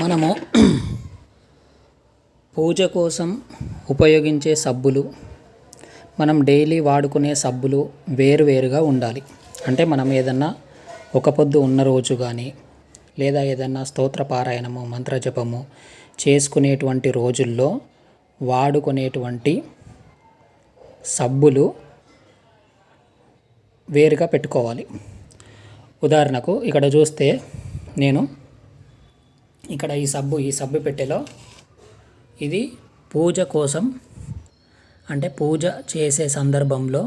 మనము పూజ కోసం ఉపయోగించే సబ్బులు మనం డైలీ వాడుకునే సబ్బులు వేరువేరుగా ఉండాలి. అంటే మనం ఏదన్నా ఒక పొద్దు ఉన్న రోజు కానీ లేదా ఏదన్నా స్తోత్ర పారాయణము మంత్రజపము చేసుకునేటువంటి రోజుల్లో వాడుకునేటువంటి సబ్బులు వేరుగా పెట్టుకోవాలి. ఉదాహరణకు ఇక్కడ చూస్తే నేను ఇక్కడ ఈ సబ్బు ఈ సబ్బు పెట్టెలో ఇది పూజ కోసం అంటే పూజ చేసే సందర్భంలో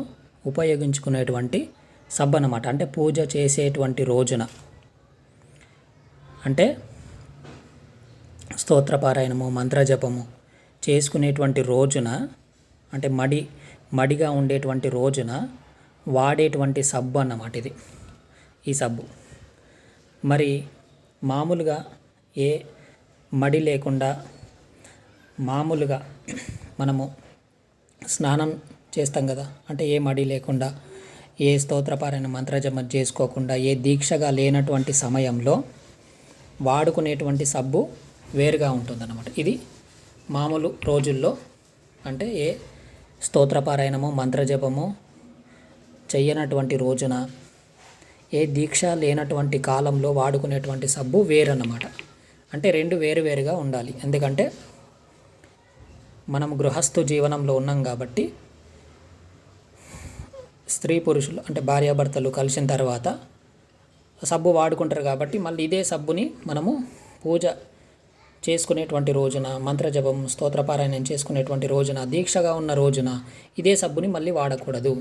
ఉపయోగించుకునేటువంటి సబ్బు అనమాట అంటే పూజ చేసేటువంటి రోజున. అంటే స్తోత్రపారాయణము మంత్రజపము చేసుకునేటువంటి రోజున అంటే మడి మడిగా ఉండేటువంటి రోజున వాడేటువంటి సబ్బు అన్నమాట ఇది. ఈ సబ్బు. మరి మామూలుగా ఏ మడి లేకుండా మామూలుగా మనము స్నానం చేస్తాం కదా అంటే ఏ మడి లేకుండా ఏ స్తోత్రపారాయణ మంత్రజమ చేసుకోకుండా ఏ దీక్షగా లేనటువంటి సమయంలో వాడుకునేటువంటి సబ్బు వేరుగా ఉంటుందన్నమాట. ఇది మామూలు రోజుల్లో అంటే ఏ స్తోత్రపారాయణము మంత్రజపము చెయ్యనటువంటి రోజున ఏ దీక్ష లేనటువంటి కాలంలో వాడుకునేటువంటి సబ్బు వేరన్నమాట. అంటే రెండు వేరు వేరుగా ఉండాలి. ఎందుకంటే మనం గృహస్థు జీవనంలో ఉన్నాం కాబట్టి స్త్రీ పురుషులు అంటే భార్యాభర్తలు కలిసిన తర్వాత సబ్బు వాడుకుంటారు కాబట్టి మళ్ళీ ఇదే సబ్బుని మనము పూజ చేసుకునేటువంటి రోజున మంత్రజపం స్తోత్రపారాయణం చేసుకునేటువంటి రోజున దీక్షగా ఉన్న రోజున ఇదే సబ్బుని మళ్ళీ వాడకూడదు.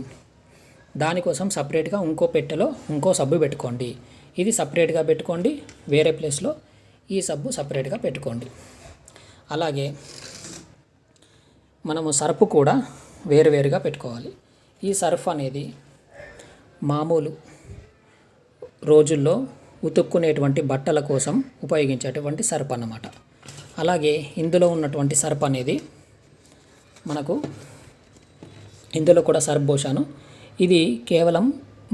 దానికోసం సపరేట్గా ఇంకో పెట్టెలో ఇంకో సబ్బు పెట్టుకోండి. ఇది సపరేట్గా పెట్టుకోండి వేరే ప్లేస్లో ఈ సబ్బు సపరేట్గా పెట్టుకోండి. అలాగే మనము సర్ఫ్ కూడా వేరువేరుగా పెట్టుకోవాలి. ఈ సర్ఫ్ అనేది మామూలు రోజుల్లో ఉతుక్కునేటువంటి బట్టల కోసం ఉపయోగించేటువంటి సర్ఫ్ అన్నమాట. అలాగే ఇందులో ఉన్నటువంటి సర్ఫ్ అనేది మనకు ఇందులో కూడా సర్ఫ్ పోసాను ఇది కేవలం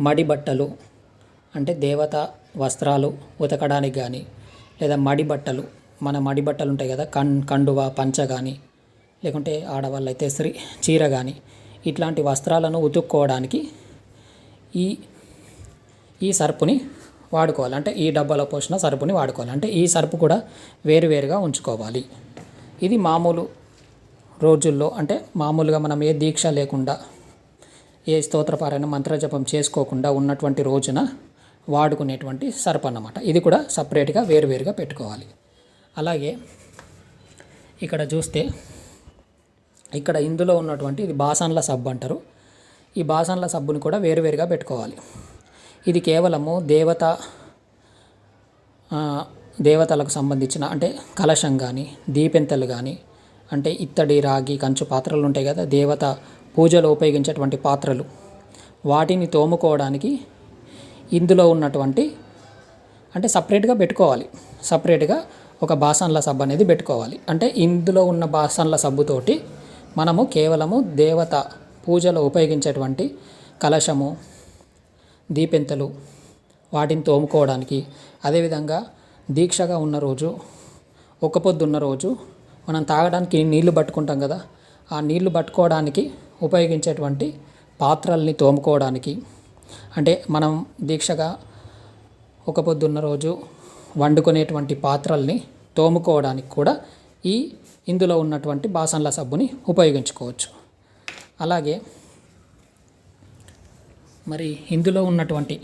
మడి బట్టలు అంటే దేవత వస్త్రాలు ఉతకడానికి కానీ లేదా మడి బట్టలు మన మడి బట్టలు ఉంటాయి కదా కం కండువ పంచ కానీ లేకుంటే ఆడవాళ్ళు అయితే శ్రీ చీర కానీ ఇట్లాంటి వస్త్రాలను ఉతుక్కోవడానికి ఈ ఈ సర్పుని వాడుకోవాలి. అంటే ఈ డబ్బాలో పోసిన సరుపుని వాడుకోవాలి. అంటే ఈ సరుపు కూడా వేరువేరుగా ఉంచుకోవాలి. ఇది మామూలు రోజుల్లో అంటే మామూలుగా మనం ఏ దీక్ష లేకుండా ఏ స్తోత్రపారాయణ మంత్రజపం చేసుకోకుండా ఉన్నటువంటి రోజున వాడుకునేటువంటి సర్ప్ అన్నమాట. ఇది కూడా సపరేట్గా వేరువేరుగా పెట్టుకోవాలి. అలాగే ఇక్కడ చూస్తే ఇక్కడ ఇందులో ఉన్నటువంటి ఇది బాసన్ల సబ్బు అంటారు. ఈ బాసన్ల సబ్బుని కూడా వేరువేరుగా పెట్టుకోవాలి. ఇది కేవలము దేవత దేవతలకు సంబంధించిన అంటే కలశం కానీ దీపెంతలు కానీ అంటే ఇత్తడి రాగి కంచు పాత్రలు ఉంటాయి కదా దేవత పూజలో ఉపయోగించేటువంటి పాత్రలు. వాటిని తోముకోవడానికి ఇందులో ఉన్నటువంటి అంటే సపరేట్గా పెట్టుకోవాలి. సపరేట్గా ఒక బాసన్ల సబ్బు అనేది పెట్టుకోవాలి. అంటే ఇందులో ఉన్న బాసన్ల సబ్బుతోటి మనము కేవలము దేవత పూజలో ఉపయోగించేటువంటి కలశము దీపెంతలు వాటిని తోముకోవడానికి. అదేవిధంగా దీక్షగా ఉన్న రోజు ఒక పొద్దున్న రోజు మనం తాగడానికి నీళ్ళు పట్టుకుంటాం కదా ఆ నీళ్ళు పట్టుకోవడానికి ఉపయోగించేటువంటి పాత్రల్ని తోముకోవడానికి అంటే మనం దీక్షగా ఒక పొద్దున్న రోజు వండుకునేటువంటి పాత్రల్ని తోముకోవడానికి కూడా ఈ ఇందులో ఉన్నటువంటి బాసన్ల సబ్బుని ఉపయోగించుకోవచ్చు. అలాగే మరి ఇందులో ఉన్నటువంటి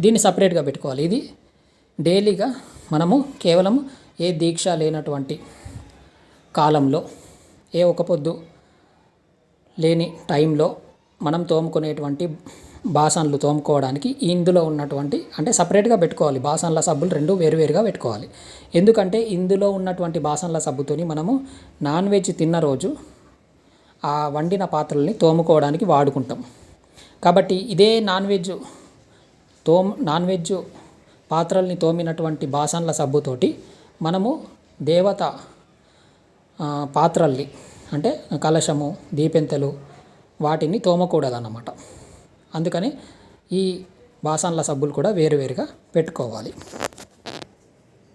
దీన్ని సపరేట్గా పెట్టుకోవాలి. ఇది డైలీగా మనము కేవలం ఏ దీక్ష లేనటువంటి కాలంలో ఏ ఒక పొద్దు లేని టైంలో మనం తోముకునేటువంటి బాసన్లు తోముకోవడానికి ఇందులో ఉన్నటువంటి అంటే సపరేట్గా పెట్టుకోవాలి. బాసన్ల సబ్బులు రెండు వేరువేరుగా పెట్టుకోవాలి. ఎందుకంటే ఇందులో ఉన్నటువంటి బాసన్ల సబ్బుతోని మనము నాన్ వెజ్ తిన్న రోజు ఆ వండిన పాత్రల్ని తోముకోవడానికి వాడుకుంటాం. కాబట్టి ఇదే నాన్ వెజ్ తోమ్ నాన్ వెజ్ పాత్రల్ని తోమినటువంటి బాసన్ల సబ్బుతోటి మనము దేవత పాత్రల్ని అంటే కలశము దీపెంతలు వాటిని తోమకూడదన్నమాట. అందుకని ఈ బాసన్ల సబ్బులు కూడా వేరువేరుగా పెట్టుకోవాలి.